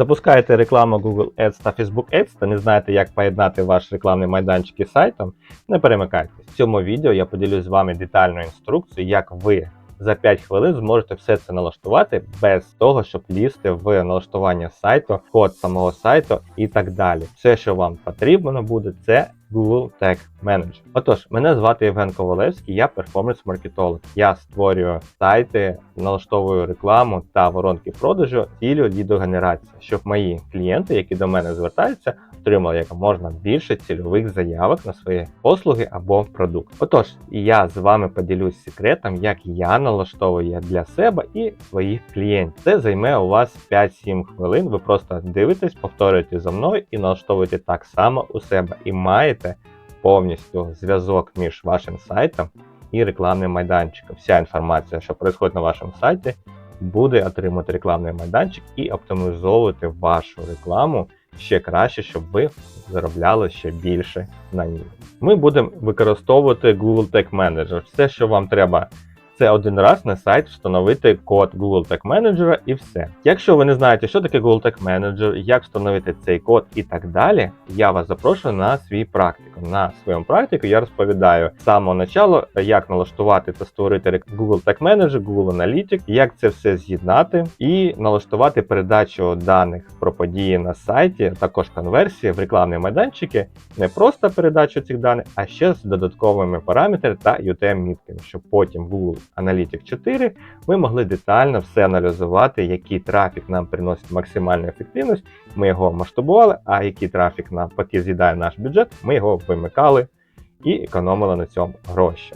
Запускаєте рекламу Google Ads та Facebook Ads та не знаєте, як поєднати ваш рекламний майданчик із сайтом, не перемикайтесь. В цьому відео я поділюсь з вами детальною інструкцією, як ви за 5 хвилин зможете все це налаштувати без того, щоб лізти в налаштування сайту, код самого сайту і так далі. Все, що вам потрібно буде, це Google Tag Manager. Отож, мене звати Євген Ковалевський, я перформанс-маркетолог. Я створюю сайти, налаштовую рекламу та воронки продажу цілю лідогенерації, щоб мої клієнти, які до мене звертаються, отримали як можна більше цільових заявок на свої послуги або продукт. Отож, я з вами поділюсь секретом, як я налаштовую для себе і своїх клієнтів. Це займе у вас 5-7 хвилин. Ви просто дивитесь, повторюєте за мною і налаштовуєте так само у себе. І маєте повністю зв'язок між вашим сайтом і рекламним майданчиком. Вся інформація, що відбувається на вашому сайті, буде отримувати рекламний майданчик і оптимізовувати вашу рекламу ще краще, щоб ви заробляли ще більше на ній. Ми будемо використовувати Google Tag Manager. Все, що вам треба, це один раз на сайт встановити код Google Tag Manager і все. Якщо ви не знаєте, що таке Google Tag Manager, як встановити цей код і так далі, я вас запрошую на свій практикум. На своєму практику я розповідаю з самого началу, як налаштувати та створити Google Tag Manager, Google Analytics, як це все з'єднати і налаштувати передачу даних про події на сайті, також конверсії в рекламні майданчики, не просто передачу цих даних, а ще з додатковими параметрами та UTM-мітками, щоб потім Google Analytics 4 ми могли детально все аналізувати, який трафік нам приносить максимальну ефективність. Ми його масштабували, а який трафік нам поки з'їдає наш бюджет, ми його вимикали і економили на цьому гроші.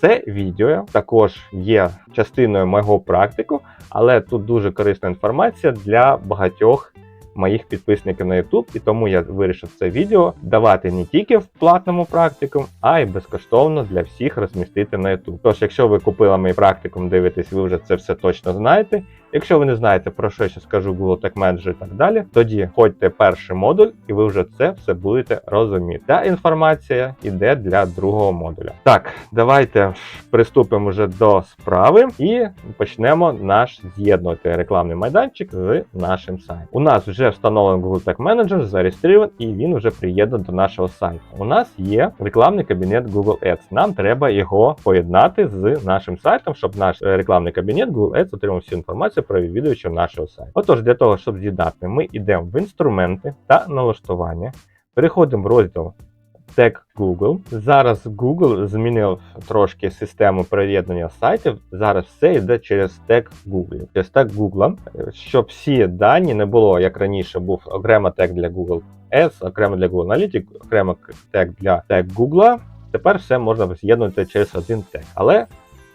Це відео також є частиною мого практику, але тут дуже корисна інформація для багатьох моїх підписників на YouTube, і тому я вирішив це відео давати не тільки в платному практикум, а й безкоштовно для всіх розмістити на YouTube. Тож, якщо ви купили мій практикум, дивитесь, ви вже це все точно знаєте. Якщо ви не знаєте про що я ще скажу Google Tag Manager і так далі, тоді ходьте перший модуль, і ви вже це все будете розуміти. Та інформація йде для другого модуля. Так, давайте приступимо вже до справи і почнемо наш з'єднувати рекламний майданчик з нашим сайтом. У нас вже встановлений Google Tag Manager, зареєстрований і він вже приєднаний до нашого сайту. У нас є рекламний кабінет Google Ads. Нам треба його поєднати з нашим сайтом, щоб наш рекламний кабінет Google Ads отримав всю інформацію про відвідувачів нашого сайту. Отож, для того, щоб з'єднати, ми йдемо в інструменти та налаштування, переходимо в розділ Tag Google. Зараз Google змінив трошки систему приєднання сайтів. Зараз все йде через тег Google. Через тег Google, щоб всі дані не було, як раніше, був окремо тег для Google Ads, окремо для Google Analytics, окремо тег для тег Google. Тепер все можна з'єднувати через один тег. Але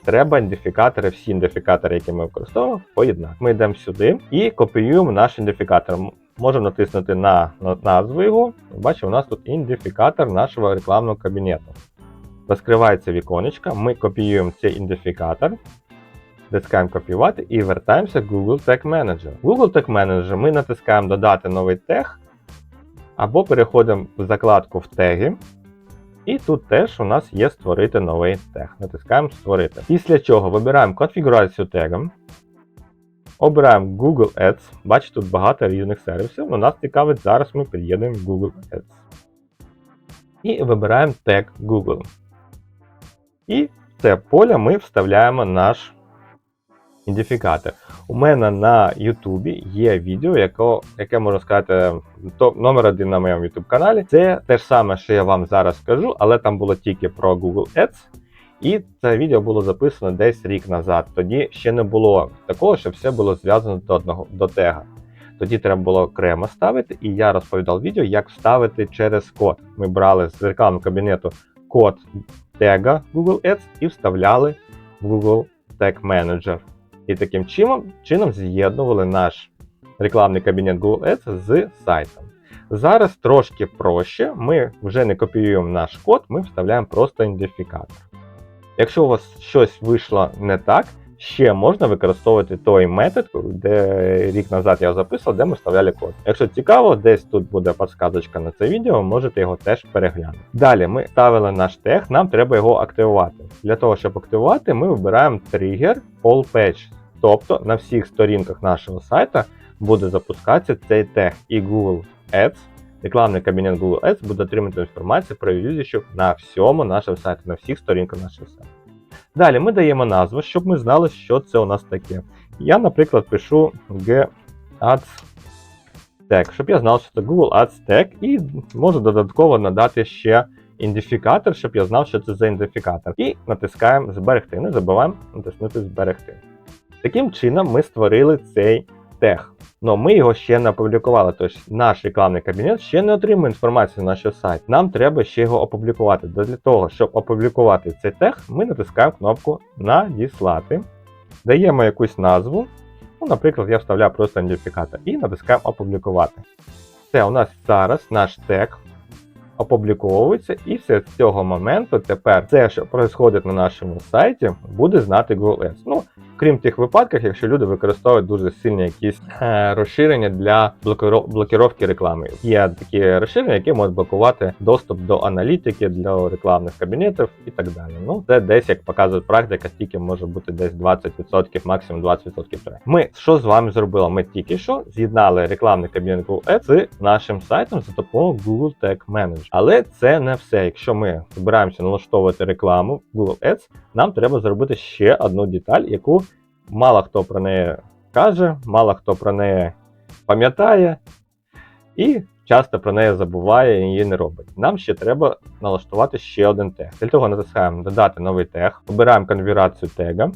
треба ідентифікатори, всі ідентифікатори, які ми використовуємо, поєднати. Ми йдемо сюди і копіюємо наш ідентифікатор. Можемо натиснути на, на назву його. Бачимо, у нас тут ідентифікатор нашого рекламного кабінету. Розкривається віконечко, ми копіюємо цей ідентифікатор, натискаємо копіювати і вертаємося в Google Tag Manager. В Google Tag Manager ми натискаємо додати новий тег, або переходимо в закладку в теги. І тут теж у нас є створити новий тег. Натискаємо Створити. Після чого вибираємо конфігурацію тега. Обираємо Google Ads. Бачите, тут багато різних сервісів. але нас цікавить, зараз ми під'єднуємо Google Ads. І вибираємо тег Google. І в це поле ми вставляємо наш ідентифікатор. У мене на YouTube є відео, яке, яке можна сказати, топ номер один на моєму YouTube каналі. Це те ж саме, що я вам зараз скажу, але там було тільки про Google Ads. І це відео було записано десь рік назад. Тоді ще не було такого, щоб все було зв'язано до одного до тега. Тоді треба було окремо ставити, і я розповідав відео, як вставити через код. Ми брали з рекламного кабінету код тега Google Ads і вставляли в Google Tag Manager. І таким чином, чином з'єднували наш рекламний кабінет Google Ads з сайтом. Зараз трошки проще, ми вже не копіюємо наш код, ми вставляємо просто ідентифікатор. Якщо у вас щось вийшло не так, ще можна використовувати той метод, де рік назад я записував, де ми вставляли код. Якщо цікаво, десь тут буде підсказочка на це відео, можете його теж переглянути. Далі ми ставили наш тег, нам треба його активувати. Для того, щоб активувати, ми вибираємо тригер All Page. Тобто на всіх сторінках нашого сайту буде запускатися цей тег і Google Ads, рекламний кабінет Google Ads буде отримати інформацію про юзерів на всьому нашому сайті, на всіх сторінках нашого сайту. Далі ми даємо назву, щоб ми знали, що це у нас таке. Я, наприклад, пишу G-Ads Tag, щоб я знав, що це Google Ads Tag, і можу додатково надати ще ідентифікатор, щоб я знав, що це за ідентифікатор. І натискаємо зберегти. Не забуваємо натиснути зберегти. Таким чином ми створили цей тег. Но ми його ще не опублікували. Тобто наш рекламний кабінет ще не отримує інформацію на наш сайт. Нам треба ще його опублікувати. Для того, щоб опублікувати цей тег, ми натискаємо кнопку Надіслати, даємо якусь назву. Ну, наприклад, я вставляю просто ідентифікатор і натискаємо опублікувати. Все, у нас зараз наш тег опубліковується, і все з цього моменту тепер все, що відбувається на нашому сайті, буде знати Google Ads. Ну, крім тих випадків, якщо люди використовують дуже сильні якісь е, розширення для блокиро- блокировки реклами. Є такі розширення, які можуть блокувати доступ до аналітики, для рекламних кабінетів і так далі. Ну, це десь, як показує практика, тільки може бути десь 20%, максимум 20% Ми що з вами зробили? Ми тільки що з'єднали рекламний кабінет Google Ads з нашим сайтом за допомогою Google Tag Manager. Але це не все. Якщо ми збираємося налаштовувати рекламу Google Ads, нам треба зробити ще одну деталь, яку мало хто про неї каже, мало хто про неї пам'ятає і часто про неї забуває і її не робить. Нам ще треба налаштувати ще один тег. Для того натискаємо додати новий тег, обираємо конфігурацію тега,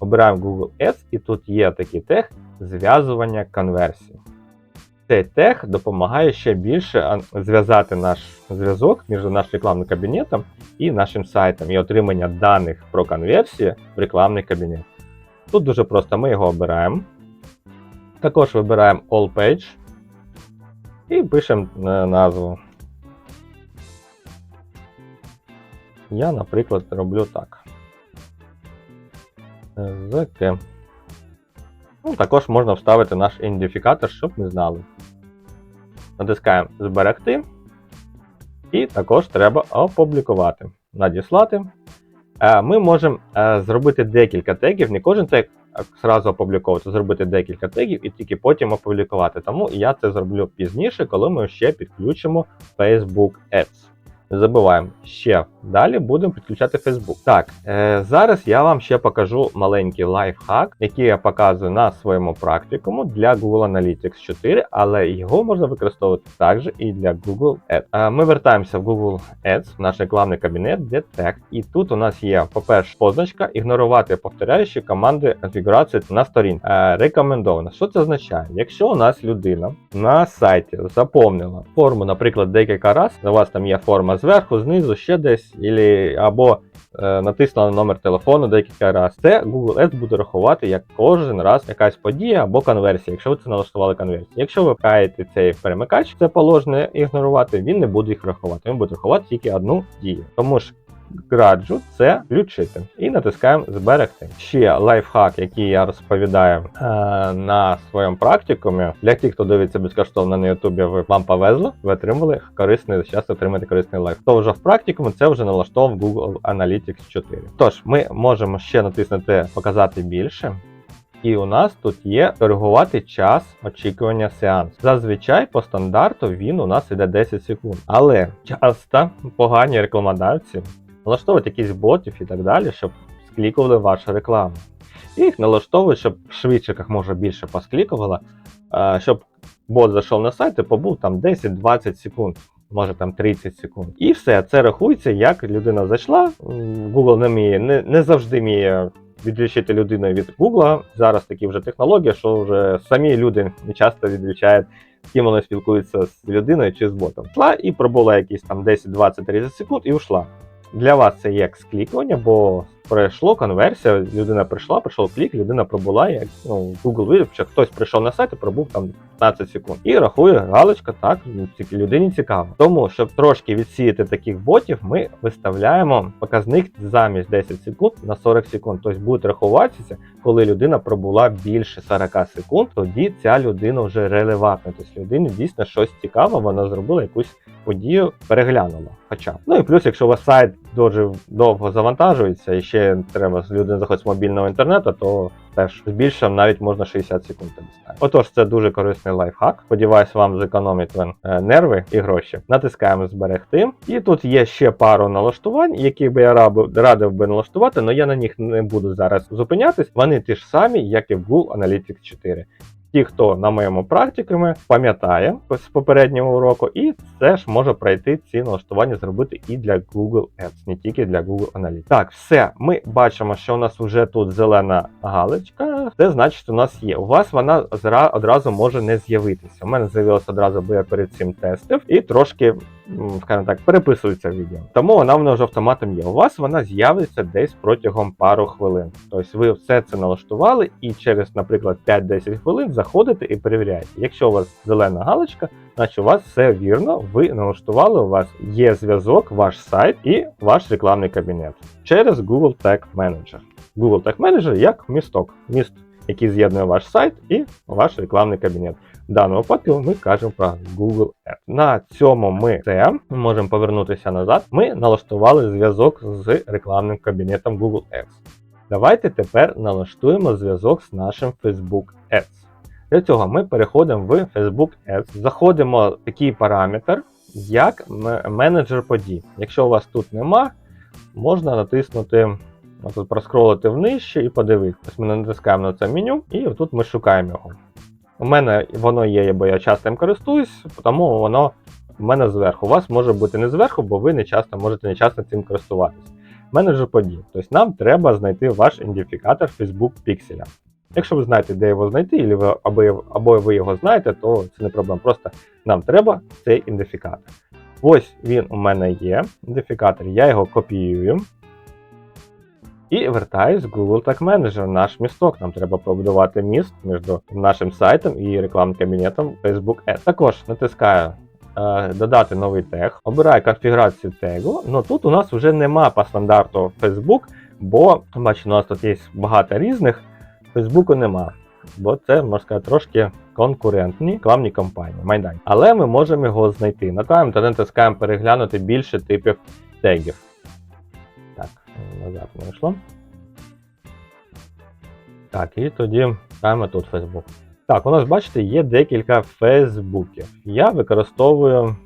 обираємо Google Ads, і тут є такий тег зв'язування конверсій. Цей тег допомагає ще більше зв'язати наш зв'язок між нашим рекламним кабінетом і нашим сайтом і отримання даних про конверсії в рекламний кабінет. Тут дуже просто ми його обираємо. Також вибираємо All Page і пишемо е, назву. Я, наприклад, роблю так. ЗК. Ну, також можна вставити наш ідентифікатор, щоб ми знали. Натискаємо Зберегти. І також треба опублікувати. Надіслати. Е, Ми можемо е, зробити декілька тегів, не кожен тег зразу опубліковувати, зробити декілька тегів і тільки потім опублікувати. Тому я це зроблю пізніше, коли ми ще підключимо Facebook Ads. Не забуваємо, ще далі будемо підключати Facebook. Так, е, зараз я вам ще покажу маленький лайфхак, який я показую на своєму практикуму для Google Analytics 4, але його можна використовувати також і для Google Ads. Е, ми вертаємося в Google Ads, в наш рекламний кабінет, де тег. І тут у нас є, по-перше, позначка ігнорувати повторяючі команди конфігурації на сторінці. Е, рекомендовано. Що це означає? Якщо у нас людина на сайті заповнила форму, наприклад, декілька разів, у вас там є форма зверху, знизу, ще десь, ілі, або е, натиснула на номер телефону декілька разів, це Google Ads буде рахувати як кожен раз якась подія або конверсія, якщо ви це налаштували конверсію. Якщо ви пхаєте цей перемикач, це положення ігнорувати, він не буде їх рахувати. Він буде рахувати тільки одну дію. Тому ж раджу це включити і натискаємо зберегти. Ще лайфхак, який я розповідаю е, на своєму практикумі. Для тих, хто дивиться безкоштовно на Ютубі, вам повезло, ви отримали корисний зараз отримати корисний лайф. Хто вже в практикумі, це вже налаштовував Google Analytics 4. Тож ми можемо ще натиснути показати більше. І у нас тут є коригувати час очікування сеансу. Зазвичай по стандарту він у нас іде 10 секунд. Але часто погані рекламодавці налаштовують якісь ботів і так далі, щоб склікували вашу рекламу. І їх налаштовують, щоб швидше, як може більше посклікувало, е, щоб бот зайшов на сайт і побув там 10-20 секунд. Може там 30 секунд. І все, це рахується, як людина зайшла. Google не вміє, не, не завжди вміє відлічити людину від Google. Зараз такі вже технології, що вже самі люди не часто відлічають, ким вони спілкуються з людиною чи з ботом. Йшла і пробула якісь там 10, 20, 30 секунд і ушла. Для вас це як склікування, бо пройшло конверсія, людина прийшла, прийшов клік, людина пробула, як ну, Google видав, що хтось прийшов на сайт і пробув там 15 секунд. І рахує галочка, так, людині цікаво. Тому, щоб трошки відсіяти таких ботів, ми виставляємо показник замість 10 секунд на 40 секунд. Тобто буде рахуватися, коли людина пробула більше 40 секунд, тоді ця людина вже релевантна. Тобто людині дійсно щось цікаве, вона зробила якусь подію, переглянула. Хоча б. Ну і плюс, якщо у вас сайт дуже довго завантажується і ще треба людина заходить з мобільного інтернету, то теж збільшимо навіть можна 60 секунд дістати. Отож, це дуже корисний лайфхак. Сподіваюсь, вам зекономить він е, нерви і гроші. Натискаємо зберегти. І тут є ще пару налаштувань, які би я радив би налаштувати, але я на них не буду зараз зупинятись. Вони ті ж самі, як і в Google Analytics 4. Ті, хто на моєму практикумі, пам'ятає з попереднього уроку, і теж може пройти ці налаштування зробити і для Google Ads, не тільки для Google Analytics. Так, все, ми бачимо, що у нас вже тут зелена галочка. Це значить, у нас є. У вас вона одразу може не з'явитися. У мене з'явилася одразу, бо я перед цим тестив, і трошки, скажімо так, переписується відео. Тому вона в мене вже автоматом є. У вас вона з'явиться десь протягом пару хвилин. Тобто ви все це налаштували, і через, наприклад, 5-10 хвилин заходите і перевіряєте. Якщо у вас зелена галочка, значить у вас все вірно, ви налаштували, у вас є зв'язок, ваш сайт і ваш рекламний кабінет через Google Tag Manager. Google Tag Manager як місток, міст, який з'єднує ваш сайт і ваш рекламний кабінет. В даному випадку ми кажемо про Google Ads. На цьому ми ми можемо повернутися назад. Ми налаштували зв'язок з рекламним кабінетом Google Ads. Давайте тепер налаштуємо зв'язок з нашим Facebook Ads. Для цього ми переходимо в Facebook Ads, заходимо в такий параметр, як менеджер подій. Якщо у вас тут нема, можна натиснути, тут проскролити внище і подивитися. Ми натискаємо на це меню, і тут ми шукаємо його. У мене воно є, бо я часто їм користуюсь, тому воно в мене зверху. У вас може бути не зверху, бо ви не часто можете не часто цим користуватись. Менеджер подій. Тобто нам треба знайти ваш ідентифікатор Facebook Pixel. Якщо ви знаєте, де його знайти, або ви, його знаєте, то це не проблема. Просто нам треба цей ідентифікатор. Ось він у мене є, ідентифікатор, я його копіюю. І вертаюсь в Google Tag Manager, наш місток. Нам треба побудувати міст між нашим сайтом і рекламним кабінетом Facebook Ads. Також натискаю е, додати новий тег, обираю конфігурацію тегу. Ну тут у нас вже нема по стандарту Facebook, бо бачите, у нас тут є багато різних. Фейсбуку нема, бо це, можна сказати, трошки конкурентні рекламні компанії, майданчики. Але ми можемо його знайти. Натискаємо та натискаємо переглянути більше типів тегів. Так, назад не йшло. Так, і тоді ставимо тут Facebook. Так, у нас, бачите, є декілька Фейсбуків. Я використовую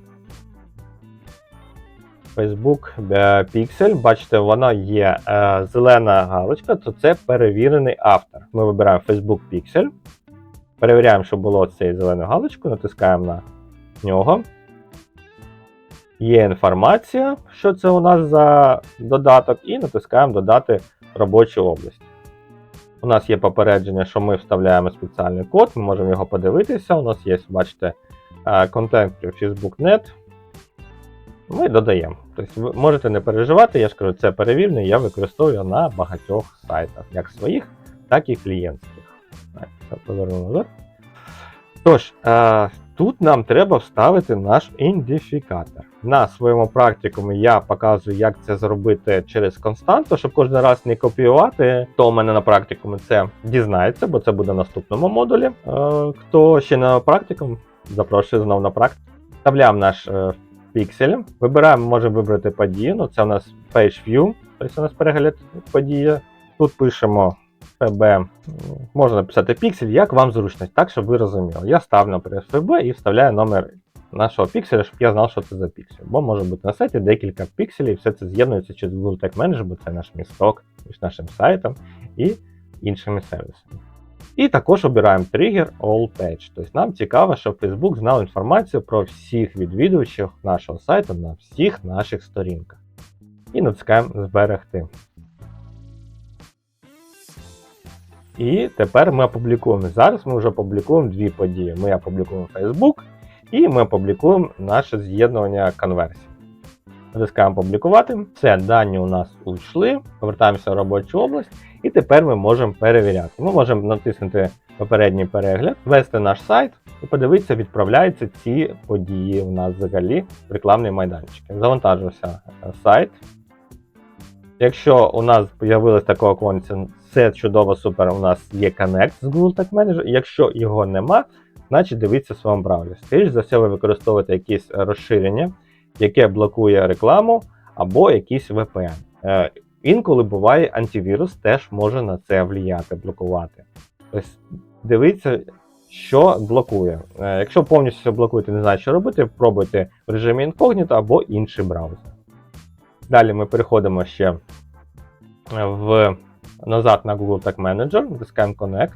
Facebook е, Pixel. Бачите, вона є е, зелена галочка, то це перевірений автор. Ми вибираємо Facebook Pixel. Перевіряємо, щоб було цей зелену галочку, натискаємо на нього. Є інформація, що це у нас за додаток, і натискаємо Додати робочу область. У нас є попередження, що ми вставляємо спеціальний код, ми можемо його подивитися. У нас є, бачите, е, контент Facebook.net. Ми додаємо. Тобто ви можете не переживати, я ж кажу, це перевірне, я використовую на багатьох сайтах, як своїх, так і клієнтських. Так, назад. Тож, е, тут нам треба вставити наш ідентифікатор. На своєму практикумі я показую, як це зробити через константу, щоб кожен раз не копіювати. Хто у мене на практикумі це дізнається, бо це буде в наступному модулі. Е, хто ще на практикум, запрошую знову на практику. Вставляємо наш е, піксель. Вибираємо, можемо вибрати подію. Ну, це у нас Page View, тобто у нас перегляд події. Тут пишемо FB, можна написати піксель, як вам зручно, так, щоб ви розуміли. Я ставлю, наприклад, FB і вставляю номер нашого пікселя, щоб я знав, що це за піксель. Бо може бути на сайті декілька пікселів, все це з'єднується через Google Tag Manager, бо це наш місток між нашим сайтом і іншими сервісами. І також обираємо тригер All Page. Тобто нам цікаво, щоб Facebook знав інформацію про всіх відвідувачів нашого сайту на всіх наших сторінках. І натискаємо Зберегти. І тепер ми опублікуємо. Зараз ми вже опублікуємо дві події. Ми опублікуємо Facebook і ми опублікуємо наше з'єднування конверсій. Натискаємо публікувати. Все, дані у нас увійшли. Повертаємося в робочу область. І тепер ми можемо перевіряти. Ми можемо натиснути попередній перегляд, ввести наш сайт і подивитися, відправляються ці події у нас взагалі в рекламний майданчик. Завантажився е, сайт. Якщо у нас з'явилось такого конця, все чудово, супер, у нас є Connect з Google Tag Manager. Якщо його нема, значить дивіться в своєму браузері. Скоріше за все, ви використовуєте якісь розширення, яке блокує рекламу або якийсь VPN. Е, інколи буває антивірус теж може на це влияти, блокувати. Тобто дивіться, що блокує. Е, якщо повністю все блокуєте, не знаєте, що робити, пробуйте в режимі інкогніто або інший браузер. Далі ми переходимо ще в, назад на Google Tag Manager, натискаємо Connect.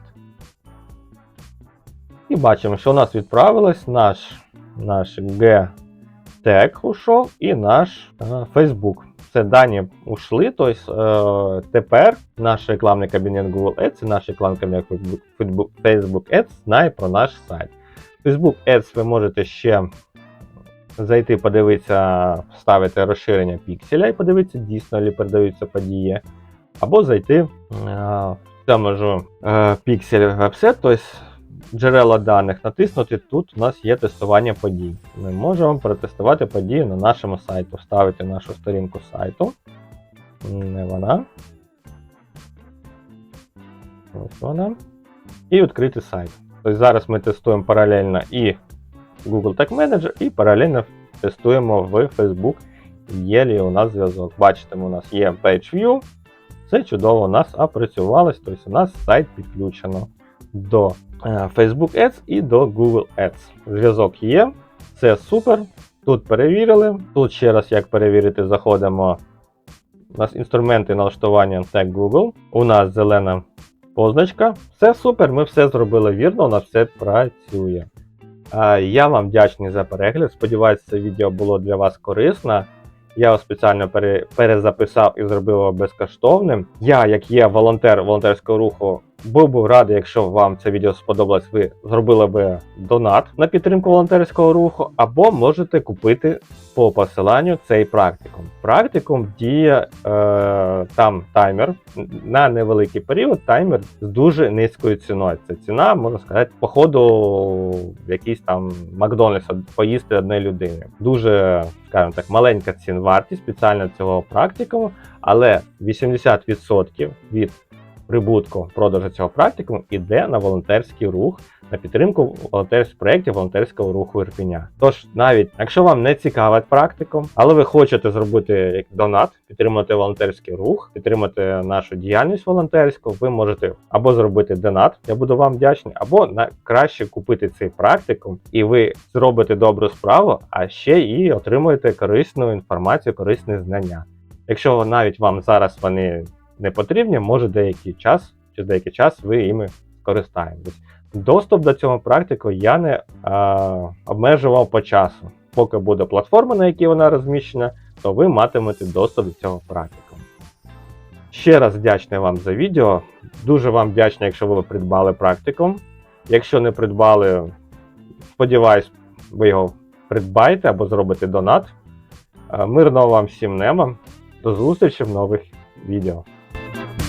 І бачимо, що у нас відправилось наш, наш G-тег ушов і наш е, Facebook. Це дані ушли, тобто тепер наш рекламний кабінет Google Ads і наш рекламний кабінет Facebook, Ads знає про наш сайт. Facebook Ads ви можете ще зайти, подивитися, вставити розширення пікселя і подивитися, дійсно ли передаються події. Або зайти е, в цьому ж піксель вебсет, тобто джерела даних натиснути. Тут у нас є тестування подій. Ми можемо протестувати події на нашому сайті, вставити нашу сторінку сайту. Не вона. Ось вона. І відкрити сайт. Тобто зараз ми тестуємо паралельно і Google Tag Manager, і паралельно тестуємо в Facebook. Є ли у нас зв'язок. Бачите, у нас є Page View. Все чудово у нас опрацювалось, тобто у нас сайт підключено до Facebook Ads і до Google Ads. Зв'язок є, це супер. Тут перевірили. Тут ще раз, як перевірити, заходимо. У нас інструменти налаштування Tag Google. У нас зелена позначка. Все супер, ми все зробили вірно, у нас все працює. Е, Я вам вдячний за перегляд. Сподіваюся, це відео було для вас корисно. Я його спеціально перезаписав і зробив його безкоштовним. Я, як є волонтер волонтерського руху, був би радий, якщо вам це відео сподобалось, ви зробили би донат на підтримку волонтерського руху, або можете купити по посиланню цей практикум. Практикум діє е, там таймер на невеликий період, таймер з дуже низькою ціною. Це ціна, можна сказати, походу в якийсь там Макдональдс поїсти одної людини. Дуже, скажімо так, маленька цін вартість спеціально цього практикуму, але 80% від прибутку продажу цього практикуму іде на волонтерський рух, на підтримку волонтерських проєктів волонтерського руху Ірпеня. Тож, навіть якщо вам не цікавить практикум, але ви хочете зробити донат, підтримати волонтерський рух, підтримати нашу діяльність волонтерську, ви можете або зробити донат, я буду вам вдячний, або на краще купити цей практикум, і ви зробите добру справу, а ще і отримуєте корисну інформацію, корисні знання. Якщо навіть вам зараз вони не потрібні, може деякий час, через деякий час ви іми скористаєтесь. Доступ до цього практику я не а, обмежував по часу. Поки буде платформа, на якій вона розміщена, то ви матимете доступ до цього практику. Ще раз вдячний вам за відео. Дуже вам вдячний, якщо ви придбали практикум. Якщо не придбали, сподіваюсь, ви його придбаєте або зробите донат. Е, Мирного вам всім неба. До зустрічі в нових відео. Bye.